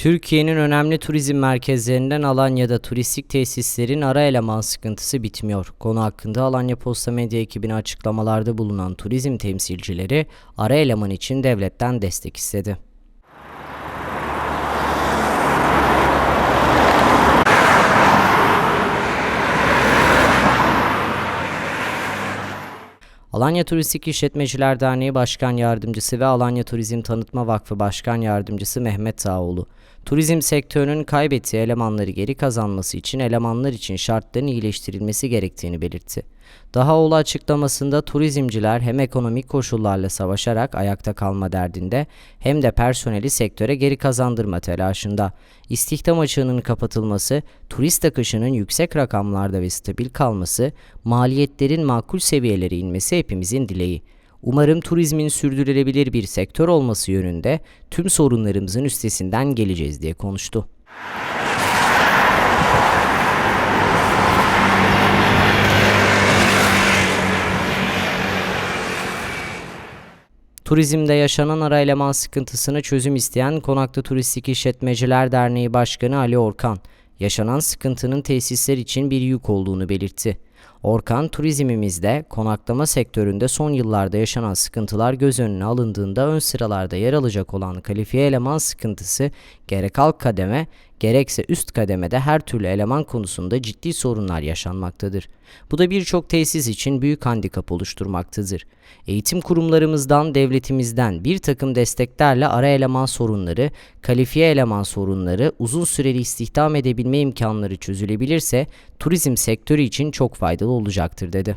Türkiye'nin önemli turizm merkezlerinden Alanya'da turistik tesislerin ara eleman sıkıntısı bitmiyor. Konu hakkında Alanya Posta Medya ekibine açıklamalarda bulunan turizm temsilcileri ara eleman için devletten destek istedi. Alanya Turistik İşletmeciler Derneği Başkan Yardımcısı ve Alanya Turizm Tanıtma Vakfı Başkan Yardımcısı Mehmet Sağoğlu, turizm sektörünün kaybettiği elemanları geri kazanması için elemanlar için şartların iyileştirilmesi gerektiğini belirtti. Dahaoğlu açıklamasında turizmciler hem ekonomik koşullarla savaşarak ayakta kalma derdinde hem de personeli sektöre geri kazandırma telaşında. İstihdam açığının kapatılması, turist akışının yüksek rakamlarda ve stabil kalması, maliyetlerin makul seviyelere inmesi hepimizin dileği. Umarım turizmin sürdürülebilir bir sektör olması yönünde tüm sorunlarımızın üstesinden geleceğiz diye konuştu. Turizmde yaşanan ara eleman sıkıntısına çözüm isteyen Konaklı Turistik İşletmeciler Derneği Başkanı Ali Orkan, yaşanan sıkıntının tesisler için bir yük olduğunu belirtti. Orkan, turizmimizde konaklama sektöründe son yıllarda yaşanan sıkıntılar göz önüne alındığında ön sıralarda yer alacak olan kalifiye eleman sıkıntısı gerek alt kademe gerekse üst kademede her türlü eleman konusunda ciddi sorunlar yaşanmaktadır. Bu da birçok tesis için büyük handikap oluşturmaktadır. Eğitim kurumlarımızdan, devletimizden bir takım desteklerle ara eleman sorunları, kalifiye eleman sorunları, uzun süreli istihdam edebilme imkanları çözülebilirse turizm sektörü için çok faydalı olacaktır dedi.